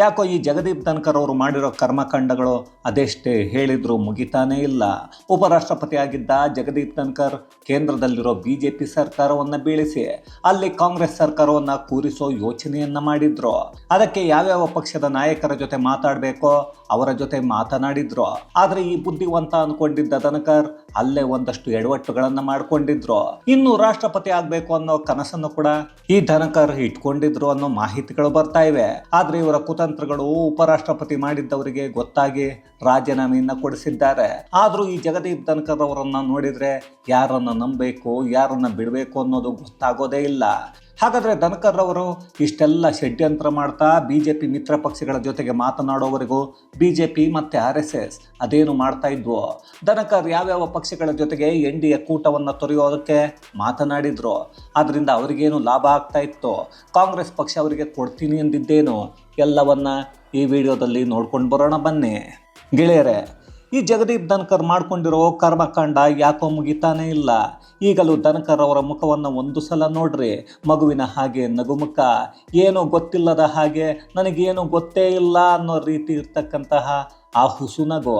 ಯಾಕೋ ಈ ಜಗದೀಪ್ ಧನ್ಕರ್ ಅವರು ಮಾಡಿರೋ ಕರ್ಮಕಾಂಡಗಳು ಅದೆಷ್ಟೇ ಹೇಳಿದ್ರು ಮುಗಿತಾನೇ ಇಲ್ಲ. ಉಪರಾಷ್ಟ್ರಪತಿ ಆಗಿದ್ದ ಜಗದೀಪ್ ಧನ್ಕರ್ ಕೇಂದ್ರದಲ್ಲಿರೋ ಬಿ ಜೆ ಪಿ ಸರ್ಕಾರವನ್ನು ಬೀಳಿಸಿ, ಅಲ್ಲಿ ಕಾಂಗ್ರೆಸ್ ಸರ್ಕಾರವನ್ನು ಕೂರಿಸೋ ಯೋಚನೆಯನ್ನ ಮಾಡಿದ್ರು. ಅದಕ್ಕೆ ಯಾವ್ಯಾವ ಪಕ್ಷದ ನಾಯಕರ ಜೊತೆ ಮಾತಾಡಬೇಕೋ ಅವರ ಜೊತೆ ಮಾತನಾಡಿದ್ರು. ಆದರೆ ಈ ಬುದ್ಧಿವಂತ ಅನ್ಕೊಂಡಿದ್ದ ಧನ್ಕರ್ ಅಲ್ಲೇ ಒಂದಷ್ಟು ಎಡವಟ್ಟುಗಳನ್ನ ಮಾಡ್ಕೊಂಡಿದ್ರು. ಇನ್ನು ರಾಷ್ಟ್ರಪತಿ ಆಗ್ಬೇಕು ಅನ್ನೋ ಕನಸನ್ನು ಕೂಡ ಈ ಧನಕರ್ ಇಟ್ಕೊಂಡಿದ್ರು ಅನ್ನೋ ಮಾಹಿತಿಗಳು ಬರ್ತಾ ಇವೆ. ಆದ್ರೆ ಇವರ ಕುತಂತ್ರಗಳು ಉಪರಾಷ್ಟ್ರಪತಿ ಮಾಡಿದ್ದವರಿಗೆ ಗೊತ್ತಾಗಿ ರಾಜೀನಾಮೆಯನ್ನ ಕೊಡಿಸಿದ್ದಾರೆ. ಆದರೂ ಈ ಜಗದೀಪ್ ಧನ್ಕರ್ ಅವರನ್ನು ನೋಡಿದ್ರೆ ಯಾರನ್ನ ನಂಬಬೇಕು, ಯಾರನ್ನ ಬಿಡಬೇಕು ಅನ್ನೋದು ಗೊತ್ತಾಗೋದೇ ಇಲ್ಲ. ಹಾಗಾದ್ರೆ ದನಕರ್ರವರು ಇಷ್ಟೆಲ್ಲ ಷಡ್ಯಂತ್ರ ಮಾಡ್ತಾ ಬಿ ಜೆ ಪಿ ಮಿತ್ರ ಪಕ್ಷಗಳ ಜೊತೆಗೆ ಮಾತನಾಡೋವರೆಗೂ ಪಿ ಮತ್ತು ಆರ್ ಎಸ್ ಎಸ್ ಅದೇನು ಮಾಡ್ತಾ ಇದ್ವು? ಧನಕರ್ ಯಾವ್ಯಾವ ಪಕ್ಷಗಳ ಜೊತೆಗೆ ಎನ್ ಡಿ ಎ ಕೂಟವನ್ನು ತೊರೆಯೋದಕ್ಕೆ ಮಾತನಾಡಿದ್ರು. ಆದ್ದರಿಂದ ಅವರಿಗೇನು ಲಾಭ ಆಗ್ತಾ ಇತ್ತು? ಕಾಂಗ್ರೆಸ್ ಪಕ್ಷ ಅವರಿಗೆ ಕೊಡ್ತೀನಿ ಎಂದಿದ್ದೇನು ಎಲ್ಲವನ್ನ ಈ ವಿಡಿಯೋದಲ್ಲಿ ನೋಡ್ಕೊಂಡು ಬರೋಣ ಬನ್ನಿ. ಗೆಳೆಯರೇ ಈ ಜಗದೀಪ್ ಧನ್ಕರ್ ಮಾಡ್ಕೊಂಡಿರೋ ಕರ್ಮಕಾಂಡ ಯಾಕೋ ಮುಗಿತಾನೇ ಇಲ್ಲ. ಈಗಲೂ ಧನ್ಕರ್ ಅವರ ಮುಖವನ್ನು ಒಂದು ಸಲ ನೋಡ್ರಿ. ಮಗುವಿನ ಹಾಗೆ ನಗುಮುಖ ಏನೋ ಗೊತ್ತಿಲ್ಲದ ಹಾಗೆ ನನಗೇನು ಗೊತ್ತೇ ಇಲ್ಲ ಅನ್ನೋ ರೀತಿ ಇರ್ತಕ್ಕಂತಹ ಆ ಹುಸುನಗು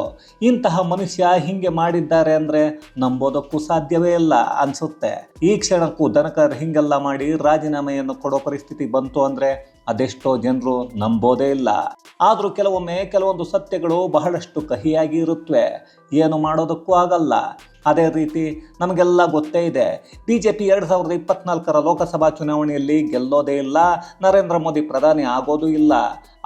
ಇಂತಹ ಮನುಷ್ಯ ಹಿಂಗೆ ಮಾಡಿದ್ದಾರೆ ಅಂದರೆ ನಂಬೋದಕ್ಕೂ ಸಾಧ್ಯವೇ ಇಲ್ಲ ಅನ್ಸುತ್ತೆ. ಈ ಕ್ಷಣಕ್ಕೂ ದನಕರ್ ಹಿಂಗೆಲ್ಲ ಮಾಡಿ ರಾಜೀನಾಮೆಯನ್ನು ಕೊಡೋ ಪರಿಸ್ಥಿತಿ ಬಂತು ಅಂದರೆ ಅದೆಷ್ಟೋ ಜನರು ನಂಬೋದೇ ಇಲ್ಲ. ಆದರೂ ಕೆಲವೊಮ್ಮೆ ಕೆಲವೊಂದು ಸತ್ಯಗಳು ಬಹಳಷ್ಟು ಕಹಿಯಾಗಿ ಇರುತ್ತವೆ ಏನು ಮಾಡೋದಕ್ಕೂ ಆಗಲ್ಲ. ಅದೇ ರೀತಿ ನಮಗೆಲ್ಲ ಗೊತ್ತೇ ಇದೆ. ಬಿ ಜೆ ಪಿ ಎರಡು ಸಾವಿರದ ಇಪ್ಪತ್ನಾಲ್ಕರ ಲೋಕಸಭಾ ಚುನಾವಣೆಯಲ್ಲಿ ಗೆಲ್ಲೋದೇ ಇಲ್ಲ, ನರೇಂದ್ರ ಮೋದಿ ಪ್ರಧಾನಿ ಆಗೋದು ಇಲ್ಲ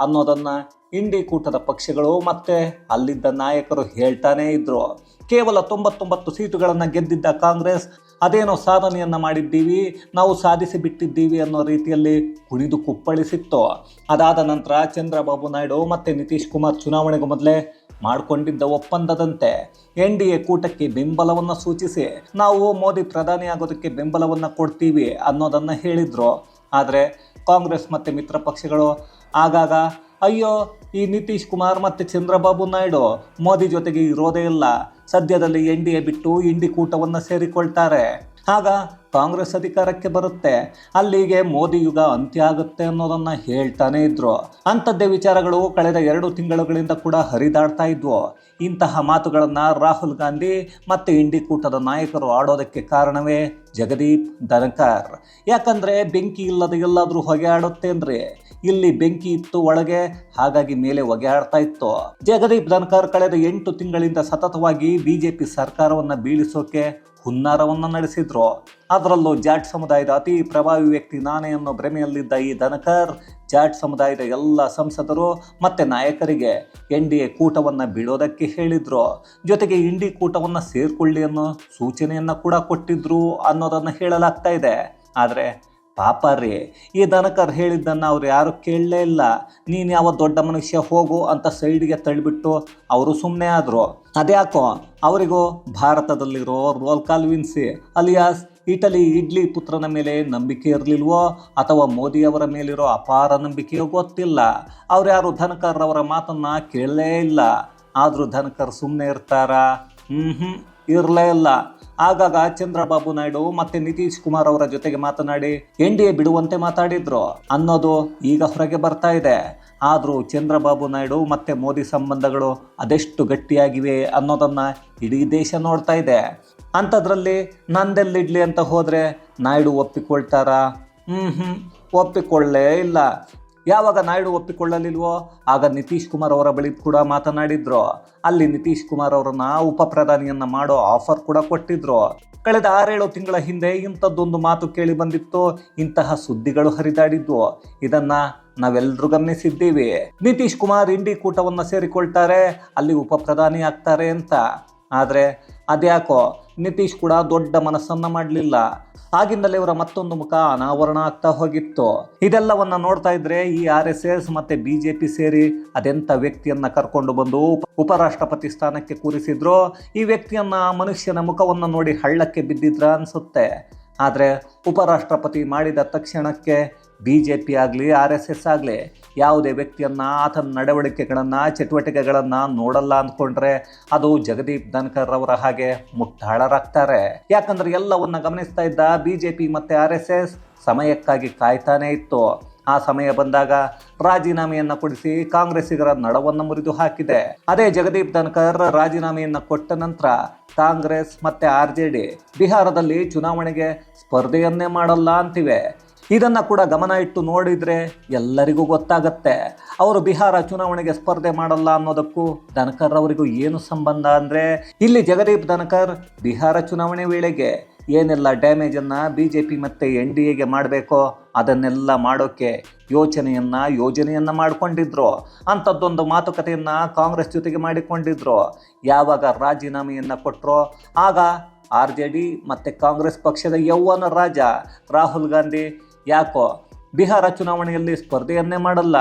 ಅನ್ನೋದನ್ನು ಇಂಡಿ ಕೂಟದ ಪಕ್ಷಗಳು ಮತ್ತೆ ಅಲ್ಲಿದ್ದ ನಾಯಕರು ಹೇಳ್ತಾನೇ ಇದ್ದರು ಕೇವಲ ತೊಂಬತ್ತೊಂಬತ್ತು ಸೀಟುಗಳನ್ನು ಗೆದ್ದಿದ್ದ ಕಾಂಗ್ರೆಸ್ ಅದೇನೋ ಸಾಧನೆಯನ್ನು ಮಾಡಿದ್ದೀವಿ, ನಾವು ಸಾಧಿಸಿ ಬಿಟ್ಟಿದ್ದೀವಿ ಅನ್ನೋ ರೀತಿಯಲ್ಲಿ ಕುಣಿದು ಕುಪ್ಪಳಿಸಿತ್ತು. ಅದಾದ ನಂತರ ಚಂದ್ರಬಾಬು ನಾಯ್ಡು ಮತ್ತು ನಿತೀಶ್ ಕುಮಾರ್ ಚುನಾವಣೆಗೂ ಮೊದಲೇ ಮಾಡಿಕೊಂಡಿದ್ದ ಒಪ್ಪಂದದಂತೆ ಎನ್ ಡಿ ಎ ಕೂಟಕ್ಕೆ ಬೆಂಬಲವನ್ನು ಸೂಚಿಸಿ, ನಾವು ಮೋದಿ ಪ್ರಧಾನಿ ಆಗೋದಕ್ಕೆ ಬೆಂಬಲವನ್ನು ಕೊಡ್ತೀವಿ ಅನ್ನೋದನ್ನು ಹೇಳಿದರು. ಆದರೆ ಕಾಂಗ್ರೆಸ್ ಮತ್ತು ಮಿತ್ರ ಪಕ್ಷಗಳು ಆಗಾಗ ಅಯ್ಯೋ, ಈ ನಿತೀಶ್ ಕುಮಾರ್ ಮತ್ತು ಚಂದ್ರಬಾಬು ನಾಯ್ಡು ಮೋದಿ ಜೊತೆಗೆ ಇರೋದೇ ಇಲ್ಲ. ಸದ್ಯದಲ್ಲಿ ಎನ್ ಡಿ ಎ ಬಿಟ್ಟು ಇಂಡಿ ಕೂಟವನ್ನು ಸೇರಿಕೊಳ್ತಾರೆ. ಆಗ ಕಾಂಗ್ರೆಸ್ ಅಧಿಕಾರಕ್ಕೆ ಬರುತ್ತೆ. ಅಲ್ಲಿಗೆ ಮೋದಿ ಯುಗ ಅಂತ್ಯ ಆಗುತ್ತೆ ಅನ್ನೋದನ್ನ ಹೇಳ್ತಾನೆ ಇದ್ರು. ಅಂಥದ್ದೇ ವಿಚಾರಗಳು ಕಳೆದ ಎರಡು ತಿಂಗಳುಗಳಿಂದ ಕೂಡ ಹರಿದಾಡ್ತಾ ಇದ್ವು. ಇಂತಹ ಮಾತುಗಳನ್ನು ರಾಹುಲ್ ಗಾಂಧಿ ಮತ್ತು ಇಂಡಿ ಕೂಟದ ನಾಯಕರು ಆಡೋದಕ್ಕೆ ಕಾರಣವೇ ಜಗದೀಪ್ ಧನಕರ್. ಯಾಕಂದ್ರೆ ಬೆಂಕಿ ಇಲ್ಲದ ಎಲ್ಲಾದರೂ ಹೊಗೆ ಆಡುತ್ತೆ ಅಂದ್ರೆ. ಇಲ್ಲಿ ಬೆಂಕಿ ಇತ್ತು ಒಳಗೆ, ಹಾಗಾಗಿ ಮೇಲೆ ಹೊಗೆ ಆಡ್ತಾ ಇತ್ತು. ಜಗದೀಪ್ ಧನ್ಕರ್ ಕಳೆದ ಎಂಟು ತಿಂಗಳಿಂದ ಸತತವಾಗಿ ಬಿಜೆಪಿ ಸರ್ಕಾರವನ್ನು ಬೀಳಿಸೋಕೆ ಹುನ್ನಾರವನ್ನು ನಡೆಸಿದ್ರು. ಅದರಲ್ಲೂ ಜಾಟ್ ಸಮುದಾಯದ ಅತಿ ಪ್ರಭಾವಿ ವ್ಯಕ್ತಿ ನಾನೇ ಅನ್ನೋ ಭ್ರಮೆಯಲ್ಲಿದ್ದ ಈ ಧನಕರ್, ಜಾಟ್ ಸಮುದಾಯದ ಎಲ್ಲ ಸಂಸದರು ಮತ್ತು ನಾಯಕರಿಗೆ ಎನ್ ಡಿ ಎ ಕೂಟವನ್ನು ಬಿಡೋದಕ್ಕೆ ಹೇಳಿದ್ರು. ಜೊತೆಗೆ ಇಂಡಿ ಕೂಟವನ್ನು ಸೇರ್ಕೊಳ್ಳಿ ಅನ್ನೋ ಸೂಚನೆಯನ್ನು ಕೂಡ ಕೊಟ್ಟಿದ್ರು ಅನ್ನೋದನ್ನು ಹೇಳಲಾಗ್ತಾ ಇದೆ. ಆದರೆ ಪಾಪ ರೀ ಈ ದನಕರ್ ಹೇಳಿದ್ದನ್ನು ಅವ್ರು ಯಾರು ಕೇಳಲೇ ಇಲ್ಲ. ನೀನು ಯಾವ ದೊಡ್ಡ ಮನುಷ್ಯ ಹೋಗು ಅಂತ ಸೈಡ್ಗೆ ತಳ್ಳಿಬಿಟ್ಟು ಅವರು ಸುಮ್ಮನೆ ಆದರು. ಅದ್ಯಾಕೋ, ಅವರಿಗೂ ಭಾರತದಲ್ಲಿರೋ ರೋಲ್ ಕಾಲ್ವಿನ್ಸಿ ಅಲಿಯಾಸ್, ಇಟಲಿ ಇಡ್ಲಿ ಪುತ್ರನ ಮೇಲೆ ನಂಬಿಕೆ ಇರಲಿಲ್ವೋ ಅಥವಾ ಮೋದಿಯವರ ಮೇಲಿರೋ ಅಪಾರ ನಂಬಿಕೆಯೋ ಗೊತ್ತಿಲ್ಲ. ಅವ್ರು ಯಾರು ಧನಕರ್ ಅವರ ಮಾತನ್ನು ಕೇಳಲೇ ಇಲ್ಲ. ಆದರೂ ಧನಕರ್ ಸುಮ್ಮನೆ ಇರ್ತಾರಾ? ಹ್ಞೂ ಹ್ಞೂ ಇರಲೇ ಇಲ್ಲ. ಆಗಾಗ ಚಂದ್ರಬಾಬು ನಾಯ್ಡು ಮತ್ತೆ ನಿತೀಶ್ ಕುಮಾರ್ ಅವರ ಜೊತೆಗೆ ಮಾತನಾಡಿ, ಎನ್ ಡಿ ಎ ಬಿಡುವಂತೆ ಮಾತಾಡಿದ್ರು. ಅನ್ನೋದು ಈಗ ಹೊರಗೆ ಬರ್ತಾ ಇದೆ. ಆದರೂ ಚಂದ್ರಬಾಬು ನಾಯ್ಡು ಮತ್ತೆ ಮೋದಿ ಸಂಬಂಧಗಳು ಅದೆಷ್ಟು ಗಟ್ಟಿಯಾಗಿವೆ ಅನ್ನೋದನ್ನ ಇಡೀ ದೇಶ ನೋಡ್ತಾ ಇದೆ. ಅಂಥದ್ರಲ್ಲಿ ನಂದೆಲ್ಲಿಡ್ಲಿ ಅಂತ ಹೋದರೆ ನಾಯ್ಡು ಒಪ್ಪಿಕೊಳ್ತಾರಾ? ಹ್ಞೂ ಹ್ಞೂ ಒಪ್ಪಿಕೊಳ್ಳೇ ಇಲ್ಲ. ಯಾವಾಗ ನಾಯ್ಡು ಒಪ್ಪಿಕೊಳ್ಳಲಿಲ್ವೋ, ಆಗ ನಿತೀಶ್ ಕುಮಾರ್ ಅವರ ಬಳಿ ಕೂಡ ಮಾತನಾಡಿದ್ರು. ಅಲ್ಲಿ ನಿತೀಶ್ ಕುಮಾರ್ ಅವರನ್ನ ಉಪ ಪ್ರಧಾನಿಯನ್ನ ಮಾಡೋ ಆಫರ್ ಕೂಡ ಕೊಟ್ಟಿದ್ರು. ಕಳೆದ ಆರೇಳು ತಿಂಗಳ ಹಿಂದೆ ಇಂಥದ್ದೊಂದು ಮಾತು ಕೇಳಿ ಬಂದಿತ್ತು. ಇಂತಹ ಸುದ್ದಿಗಳು ಹರಿದಾಡಿದ್ವು. ಇದನ್ನ ನಾವೆಲ್ಲರೂ ಗಮನಿಸಿದ್ದೀವಿ. ನಿತೀಶ್ ಕುಮಾರ್ ಇಂಡಿ ಕೂಟವನ್ನು ಸೇರಿಕೊಳ್ತಾರೆ, ಅಲ್ಲಿ ಉಪ ಪ್ರಧಾನಿ ಆಗ್ತಾರೆ ಅಂತ. ಆದರೆ ಅದ್ಯಾಕೋ ನಿತೀಶ್ ಕೂಡ ದೊಡ್ಡ ಮನಸ್ಸನ್ನ ಮಾಡಲಿಲ್ಲ. ಆಗಿಂದಲೇ ಇವರ ಮತ್ತೊಂದು ಮುಖ ಅನಾವರಣ ಆಗ್ತಾ ಹೋಗಿತ್ತು. ಇದೆಲ್ಲವನ್ನ ನೋಡ್ತಾ ಇದ್ರೆ ಈ ಆರ್ ಎಸ್ ಎಸ್ ಮತ್ತೆ ಬಿಜೆಪಿ ಸೇರಿ ಅದೆಂತ ವ್ಯಕ್ತಿಯನ್ನ ಕರ್ಕೊಂಡು ಬಂದು ಉಪರಾಷ್ಟ್ರಪತಿ ಸ್ಥಾನಕ್ಕೆ ಕೂರಿಸಿದ್ರು, ಈ ವ್ಯಕ್ತಿಯನ್ನ ಮನುಷ್ಯನ ಮುಖವನ್ನು ನೋಡಿ ಹಳ್ಳಕ್ಕೆ ಬಿದ್ದಿದ್ರ ಅನ್ಸುತ್ತೆ. ಆದರೆ ಉಪರಾಷ್ಟ್ರಪತಿ ಮಾಡಿದ ತಕ್ಷಣಕ್ಕೆ ಬಿ ಜೆ ಪಿ ಆಗಲಿ, ಆರ್ ಎಸ್ ಎಸ್ ಆಗಲಿ, ಯಾವುದೇ ವ್ಯಕ್ತಿಯನ್ನು, ಆತನ ನಡವಳಿಕೆಗಳನ್ನು, ಚಟುವಟಿಕೆಗಳನ್ನು ನೋಡಲ್ಲ ಅಂದ್ಕೊಂಡ್ರೆ ಅದು ಜಗದೀಪ್ ಧನ್ಕರ್ ಅವರ ಹಾಗೆ ಮುಟ್ಟಾಳರಾಗ್ತಾರೆ. ಯಾಕಂದ್ರೆ ಎಲ್ಲವನ್ನು ಗಮನಿಸ್ತಾ ಇದ್ದ ಬಿ ಜೆ ಪಿ ಮತ್ತು ಆರ್ ಎಸ್ ಎಸ್ ಸಮಯಕ್ಕಾಗಿ ಕಾಯ್ತಾನೆ ಇತ್ತು. ಆ ಸಮಯ ಬಂದಾಗ ರಾಜೀನಾಮೆಯನ್ನು ಕೊಡಿಸಿ ಕಾಂಗ್ರೆಸ್ಸಿಗರ ನಡವನ್ನು ಮುರಿದು ಹಾಕಿದೆ. ಅದೇ ಜಗದೀಪ್ ಧನ್ಕರ್ ರಾಜೀನಾಮೆಯನ್ನು ಕೊಟ್ಟ ನಂತರ ಕಾಂಗ್ರೆಸ್ ಮತ್ತೆ ಆರ್ ಜೆ ಡಿ ಬಿಹಾರದಲ್ಲಿ ಚುನಾವಣೆಗೆ ಸ್ಪರ್ಧೆಯನ್ನೇ ಮಾಡಲ್ಲ ಅಂತಿವೆ. ಇದನ್ನ ಕೂಡ ಗಮನ ಇಟ್ಟು ನೋಡಿದ್ರೆ ಎಲ್ಲರಿಗೂ ಗೊತ್ತಾಗತ್ತೆ. ಅವರು ಬಿಹಾರ ಚುನಾವಣೆಗೆ ಸ್ಪರ್ಧೆ ಮಾಡಲ್ಲ ಅನ್ನೋದಕ್ಕೂ ಧನಕರ್ ಅವರಿಗೂ ಏನು ಸಂಬಂಧ ಅಂದ್ರೆ, ಇಲ್ಲಿ ಜಗದೀಪ್ ಧನಕರ್ ಬಿಹಾರ ಚುನಾವಣೆ ವೇಳೆಗೆ ಏನೆಲ್ಲ ಡ್ಯಾಮೇಜನ್ನು ಬಿ ಜೆ ಪಿ ಮತ್ತು ಎನ್ ಡಿ ಎಗೆ ಮಾಡಬೇಕೋ ಅದನ್ನೆಲ್ಲ ಮಾಡೋಕ್ಕೆ ಯೋಚನೆಯನ್ನು, ಯೋಜನೆಯನ್ನ ಮಾಡಿಕೊಂಡಿದ್ರು. ಅಂಥದ್ದೊಂದು ಮಾತುಕತೆಯನ್ನ ಕಾಂಗ್ರೆಸ್ ಜೊತೆಗೆ ಮಾಡಿಕೊಂಡಿದ್ರು. ಯಾವಾಗ ರಾಜೀನಾಮೆಯನ್ನ ಕೊಟ್ಟರೋ ಆಗ ಆರ್ ಜೆ ಡಿ ಮತ್ತು ಕಾಂಗ್ರೆಸ್ ಪಕ್ಷದ ಯೌವನ ರಾಜ ರಾಹುಲ್ ಗಾಂಧಿ ಯಾಕೋ? ಬಿಹಾರ ಚುನಾವಣೆಯಲ್ಲಿ ಸ್ಪರ್ಧೆಯನ್ನೇ ಮಾಡಲ್ಲ.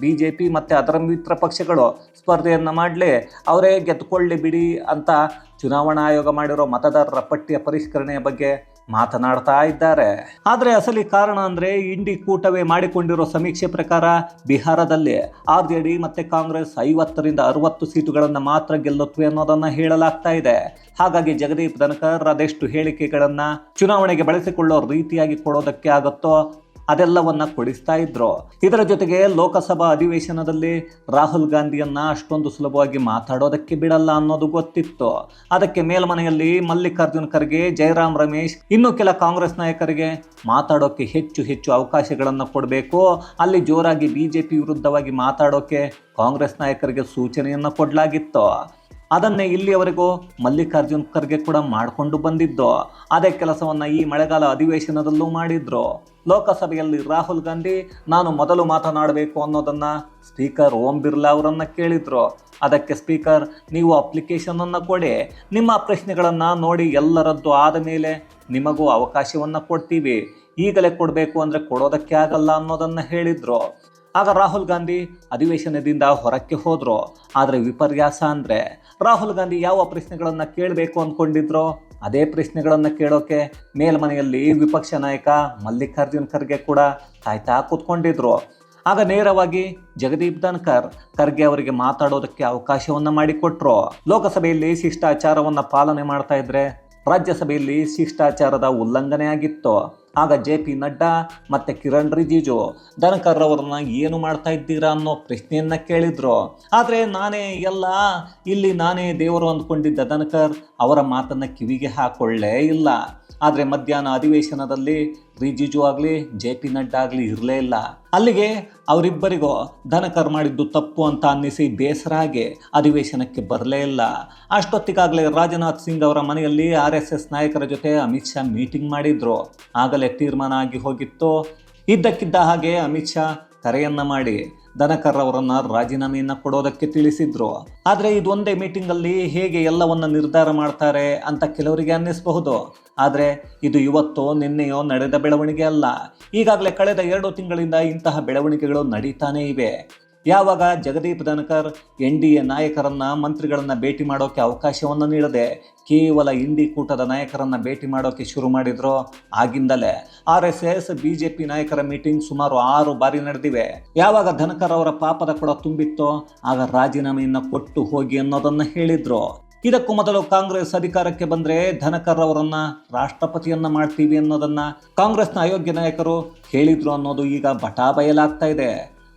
ಬಿ ಜೆ ಪಿ ಮತ್ತು ಅದರ ಮಿತ್ರ ಪಕ್ಷಗಳು ಸ್ಪರ್ಧೆಯನ್ನು ಮಾಡಲಿ ಅವರೇ ಗೆದ್ದುಕೊಳ್ಳಿ ಬಿಡಿ ಅಂತ ಚುನಾವಣಾ ಆಯೋಗ ಮಾಡಿರೋ ಮತದಾರರ ಪಟ್ಟಿಯ ಪರಿಷ್ಕರಣೆಯ ಬಗ್ಗೆ ಮಾತನಾಡ್ತಾ ಇದ್ದಾರೆ. ಆದರೆ ಅಸಲಿ ಕಾರಣ ಅಂದರೆ ಇಂಡಿ ಕೂಟವೇ ಮಾಡಿಕೊಂಡಿರೋ ಸಮೀಕ್ಷೆ ಪ್ರಕಾರ ಬಿಹಾರದಲ್ಲಿ ಆರ್ ಜೆ ಡಿ ಮತ್ತು ಕಾಂಗ್ರೆಸ್ ಐವತ್ತರಿಂದ ಅರವತ್ತು ಸೀಟುಗಳನ್ನು ಮಾತ್ರ ಗೆಲ್ಲುತ್ತವೆ ಅನ್ನೋದನ್ನು ಹೇಳಲಾಗ್ತಾ ಇದೆ. ಹಾಗಾಗಿ ಜಗದೀಪ್ ಧನಕರ್ ಅದೆಷ್ಟು ಹೇಳಿಕೆಗಳನ್ನು ಚುನಾವಣೆಗೆ ಬಳಸಿಕೊಳ್ಳೋ ರೀತಿಯಾಗಿ ಕೊಡೋದಕ್ಕೆ ಆಗುತ್ತೋ ಅದೆಲ್ಲವನ್ನ ಕೊಡಿಸ್ತಾ ಇದ್ರು? ಇದರ ಜೊತೆಗೆ ಲೋಕಸಭಾ ಅಧಿವೇಶನದಲ್ಲಿ ರಾಹುಲ್ ಗಾಂಧಿಯನ್ನ ಅಷ್ಟೊಂದು ಸುಲಭವಾಗಿ ಮಾತಾಡೋದಕ್ಕೆ ಬಿಡಲ್ಲ ಅನ್ನೋದು ಗೊತ್ತಿತ್ತು. ಅದಕ್ಕೆ ಮೇಲ್ಮನೆಯಲ್ಲಿ ಮಲ್ಲಿಕಾರ್ಜುನ್ ಖರ್ಗೆ ಜಯರಾಮ್ ರಮೇಶ್, ಇನ್ನು ಕೆಲ ಕಾಂಗ್ರೆಸ್ ನಾಯಕರಿಗೆ ಮಾತಾಡೋಕೆ ಹೆಚ್ಚು ಹೆಚ್ಚು ಅವಕಾಶಗಳನ್ನು ಕೊಡಬೇಕು. ಅಲ್ಲಿ ಜೋರಾಗಿ ಬಿಜೆಪಿ ವಿರುದ್ಧವಾಗಿ ಮಾತಾಡೋಕೆ ಕಾಂಗ್ರೆಸ್ ನಾಯಕರಿಗೆ ಸೂಚನೆಯನ್ನು ಕೊಡಲಾಗಿತ್ತು. ಅದನ್ನೇ ಇಲ್ಲಿಯವರೆಗೂ ಮಲ್ಲಿಕಾರ್ಜುನ್ ಖರ್ಗೆ ಕೂಡ ಮಾಡಿಕೊಂಡು ಬಂದಿದ್ದು. ಅದೇ ಕೆಲಸವನ್ನು ಈ ಮಳೆಗಾಲ ಅಧಿವೇಶನದಲ್ಲೂ ಮಾಡಿದ್ರು. ಲೋಕಸಭೆಯಲ್ಲಿ ರಾಹುಲ್ ಗಾಂಧಿ, ನಾನು ಮೊದಲು ಮಾತನಾಡಬೇಕು ಅನ್ನೋದನ್ನು ಸ್ಪೀಕರ್ ಓಂ ಬಿರ್ಲಾ ಅವರನ್ನು ಕೇಳಿದರು. ಅದಕ್ಕೆ ಸ್ಪೀಕರ್, ನೀವು ಅಪ್ಲಿಕೇಶನನ್ನು ಕೊಡಿ. ನಿಮ್ಮ ಪ್ರಶ್ನೆಗಳನ್ನು ನೋಡಿ ಎಲ್ಲರದ್ದು ಆದ ಮೇಲೆ ನಿಮಗೂ ಅವಕಾಶವನ್ನು ಕೊಡ್ತೀವಿ. ಈಗಲೇ ಕೊಡಬೇಕು ಅಂದರೆ ಕೊಡೋದಕ್ಕೆ ಆಗಲ್ಲ ಅನ್ನೋದನ್ನು ಹೇಳಿದ್ರು. ಆಗ ರಾಹುಲ್ ಗಾಂಧಿ ಅಧಿವೇಶನದಿಂದ ಹೊರಕ್ಕೆ ಹೋದ್ರು. ಆದರೆ ವಿಪರ್ಯಾಸ ಅಂದರೆ ರಾಹುಲ್ ಗಾಂಧಿ ಯಾವ ಪ್ರಶ್ನೆಗಳನ್ನು ಕೇಳಬೇಕು ಅಂದ್ಕೊಂಡಿದ್ರೋ ಅದೇ ಪ್ರಶ್ನೆಗಳನ್ನು ಕೇಳೋಕೆ ಮೇಲ್ಮನೆಯಲ್ಲಿ ವಿಪಕ್ಷ ನಾಯಕ ಮಲ್ಲಿಕಾರ್ಜುನ್ ಖರ್ಗೆ ಕೂಡ ಕಾಯ್ತಾ ಕೂತ್ಕೊಂಡಿದ್ರು. ಆಗ ನೇರವಾಗಿ ಜಗದೀಪ್ ಧನ್ಕರ್ ಖರ್ಗೆ ಅವರಿಗೆ ಮಾತಾಡೋದಕ್ಕೆ ಅವಕಾಶವನ್ನು ಮಾಡಿಕೊಟ್ರು. ಲೋಕಸಭೆಯಲ್ಲಿ ಶಿಷ್ಟಾಚಾರವನ್ನು ಪಾಲನೆ ಮಾಡ್ತಾ ಇದ್ರೆ ರಾಜ್ಯಸಭೆಯಲ್ಲಿ ಶಿಷ್ಟಾಚಾರದ ಉಲ್ಲಂಘನೆ ಆಗಿತ್ತು ಆಗ ಜೆ ಪಿ ನಡ್ಡಾ ಮತ್ತು ಕಿರಣ್ ರಿಜಿಜು ದನಕರ್ ಅವರನ್ನ ಏನು ಮಾಡ್ತಾ ಇದ್ದೀರಾ ಅನ್ನೋ ಪ್ರಶ್ನೆಯನ್ನ ಕೇಳಿದ್ರು. ಆದರೆ ನಾನೇ ಎಲ್ಲ, ಇಲ್ಲಿ ನಾನೇ ದೇವರು ಅಂದ್ಕೊಂಡಿದ್ದ ದನಕರ್ ಅವರ ಮಾತನ್ನ ಕಿವಿಗೆ ಹಾಕೊಳ್ಳೇ ಇಲ್ಲ. ಆದರೆ ಮಧ್ಯಾಹ್ನ ಅಧಿವೇಶನದಲ್ಲಿ ರಿಜಿಜು ಆಗಲಿ, ಜೆ ಪಿ ನಡ್ಡಾ ಆಗಲಿ ಇರಲೇ ಇಲ್ಲ. ಅಲ್ಲಿಗೆ ಅವರಿಬ್ಬರಿಗೂ ಧನಕರ್ ಮಾಡಿದ್ದು ತಪ್ಪು ಅಂತ ಅನ್ನಿಸಿ ಬೇಸರ ಆಗಿ ಅಧಿವೇಶನಕ್ಕೆ ಬರಲೇ ಇಲ್ಲ. ಅಷ್ಟೊತ್ತಿಗಾಗಲೇ ರಾಜನಾಥ್ ಸಿಂಗ್ ಅವರ ಮನೆಯಲ್ಲಿ ಆರ್ ಎಸ್ ಎಸ್ ನಾಯಕರ ಜೊತೆ ಅಮಿತ್ ಶಾ ಮೀಟಿಂಗ್ ಮಾಡಿದ್ರು. ಆಗಲೇ ತೀರ್ಮಾನ ಆಗಿ ಹೋಗಿತ್ತು. ಇದ್ದಕ್ಕಿದ್ದ ಹಾಗೆ ಅಮಿತ್ ಶಾ ಕರೆಯನ್ನು ಮಾಡಿ ಧನಕರ್ ಅವರನ್ನ ರಾಜೀನಾಮೆಯನ್ನ ಕೊಡೋದಕ್ಕೆ ತಿಳಿಸಿದ್ರು. ಆದರೆ ಇದೊಂದೇ ಮೀಟಿಂಗ್ ಅಲ್ಲಿ ಹೇಗೆ ಎಲ್ಲವನ್ನ ನಿರ್ಧಾರ ಮಾಡ್ತಾರೆ ಅಂತ ಕೆಲವರಿಗೆ ಅನ್ನಿಸಬಹುದು. ಆದರೆ ಇದು ಇವತ್ತು ನಿನ್ನೆಯೋ ನಡೆದ ಬೆಳವಣಿಗೆ ಅಲ್ಲ. ಈಗಾಗಲೇ ಕಳೆದ ಎರಡು ತಿಂಗಳಿಂದ ಇಂತಹ ಬೆಳವಣಿಗೆಗಳು ನಡೀತಾನೇ ಇವೆ. ಯಾವಾಗ Jagdeep Dhankhar, N D A ನಾಯಕರನ್ನ ಮಂತ್ರಿಗಳನ್ನು ಭೇಟಿ ಮಾಡೋಕೆ ಅವಕಾಶವನ್ನು ನೀಡದೆ ಕೇವಲ ಇಂಡಿ ಕೂಟದ ನಾಯಕರನ್ನ ಭೇಟಿ ಮಾಡೋಕೆ ಶುರು ಮಾಡಿದ್ರು ಆಗಿಂದಲೇ ಆರ್ ಎಸ್ ಎಸ್ ಬಿಜೆಪಿ ನಾಯಕರ ಮೀಟಿಂಗ್ ಸುಮಾರು ಆರು ಬಾರಿ ನಡೆದಿವೆ. ಯಾವಾಗ ಧನಕರ್ ಅವರ ಪಾಪದ ಕೊಡ ತುಂಬಿತ್ತೋ ಆಗ ರಾಜೀನಾಮೆಯನ್ನು ಕೊಟ್ಟು ಹೋಗಿ ಅನ್ನೋದನ್ನ ಹೇಳಿದ್ರು. ಇದಕ್ಕೂ ಮೊದಲು ಕಾಂಗ್ರೆಸ್ ಅಧಿಕಾರಕ್ಕೆ ಬಂದ್ರೆ ಧನಕರ್ ಅವರನ್ನ ರಾಷ್ಟ್ರಪತಿಯನ್ನ ಮಾಡ್ತೀವಿ ಅನ್ನೋದನ್ನ ಕಾಂಗ್ರೆಸ್ನ ಅಯೋಗ್ಯ ನಾಯಕರು ಹೇಳಿದ್ರು ಅನ್ನೋದು ಈಗ ಬಟಾ ಬಯಲಾಗ್ತಾ ಇದೆ.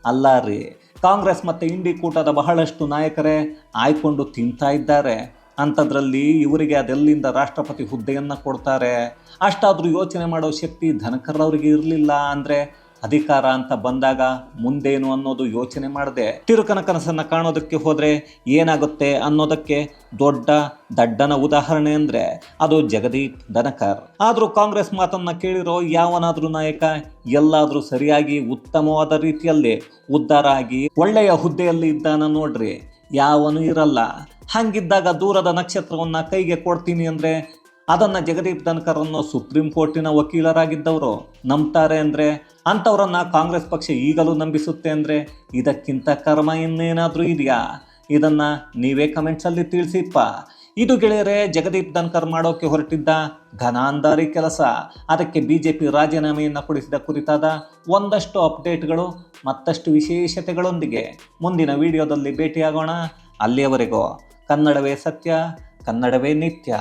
ಅಲ್ಲ ರೀ ಕಾಂಗ್ರೆಸ್ ಮತ್ತು ಇಂಡಿ ಕೂಟದ ಬಹಳಷ್ಟು ನಾಯಕರೇ ಆಯ್ಕೊಂಡು ತಿಂತಾ ಇದ್ದಾರೆ. ಅಂಥದ್ರಲ್ಲಿ ಇವರಿಗೆ ಅದೆಲ್ಲಿಂದ ರಾಷ್ಟ್ರಪತಿ ಹುದ್ದೆಯನ್ನು ಕೊಡ್ತಾರೆ? ಅಷ್ಟಾದರೂ ಯೋಚನೆ ಮಾಡೋ ಶಕ್ತಿ ಧನಕರ್ ಅವರಿಗೆ ಇರಲಿಲ್ಲ ಅಂದರೆ ಅಧಿಕಾರ ಅಂತ ಬಂದಾಗ ಮುಂದೇನು ಅನ್ನೋದು ಯೋಚನೆ ಮಾಡದೆ ತಿರುಕನ ಕನಸನ್ನು ಕಾಣೋದಕ್ಕೆ ಹೋದರೆ ಏನಾಗುತ್ತೆ ಅನ್ನೋದಕ್ಕೆ ದೊಡ್ಡ ದಡ್ಡನ ಉದಾಹರಣೆ ಅಂದರೆ ಅದು ಜಗದೀಪ್ ಧನಕರ್. ಆದರೂ ಕಾಂಗ್ರೆಸ್ ಮಾತನ್ನ ಕೇಳಿರೋ ಯಾವನಾದ್ರೂ ನಾಯಕ ಎಲ್ಲಾದರೂ ಸರಿಯಾಗಿ ಉತ್ತಮವಾದ ರೀತಿಯಲ್ಲಿ ಉದ್ಧಾರ ಆಗಿ ಒಳ್ಳೆಯ ಹುದ್ದೆಯಲ್ಲಿ ಇದ್ದಾನ ನೋಡ್ರಿ, ಯಾವನು ಇರಲ್ಲ. ಹಂಗಿದ್ದಾಗ ದೂರದ ನಕ್ಷತ್ರವನ್ನ ಕೈಗೆ ಕೊಡ್ತೀನಿ ಅಂದರೆ ಅದನ್ನು ಜಗದೀಪ್ ಧನ್ಕರ್ ಸುಪ್ರೀಂ ಕೋರ್ಟಿನ ವಕೀಲರಾಗಿದ್ದವರು ನಂಬ್ತಾರೆ ಅಂದರೆ ಅಂಥವರನ್ನು ಕಾಂಗ್ರೆಸ್ ಪಕ್ಷ ಈಗಲೂ ನಂಬಿಸುತ್ತೆ ಅಂದರೆ ಇದಕ್ಕಿಂತ ಕರ್ಮ ಇನ್ನೇನಾದರೂ ಇದೆಯಾ? ಇದನ್ನು ನೀವೇ ಕಮೆಂಟ್ಸಲ್ಲಿ ತಿಳಿಸಿಪ್ಪ. ಇದು ಗೆಳೆಯರೆ, ಜಗದೀಪ್ ಧನ್ಕರ್ ಮಾಡೋಕೆ ಹೊರಟಿದ್ದ ಘನಾಂಧಾರಿ ಕೆಲಸ. ಅದಕ್ಕೆ ಬಿ ಜೆ ಪಿ ರಾಜೀನಾಮೆಯನ್ನು ಕೊಡಿಸಿದ ಕುರಿತಾದ ಒಂದಷ್ಟು ಅಪ್ಡೇಟ್ಗಳು, ಮತ್ತಷ್ಟು ವಿಶೇಷತೆಗಳೊಂದಿಗೆ ಮುಂದಿನ ವಿಡಿಯೋದಲ್ಲಿ ಭೇಟಿಯಾಗೋಣ. ಅಲ್ಲಿಯವರೆಗೂ ಕನ್ನಡವೇ ಸತ್ಯ, ಕನ್ನಡವೇ ನಿತ್ಯ.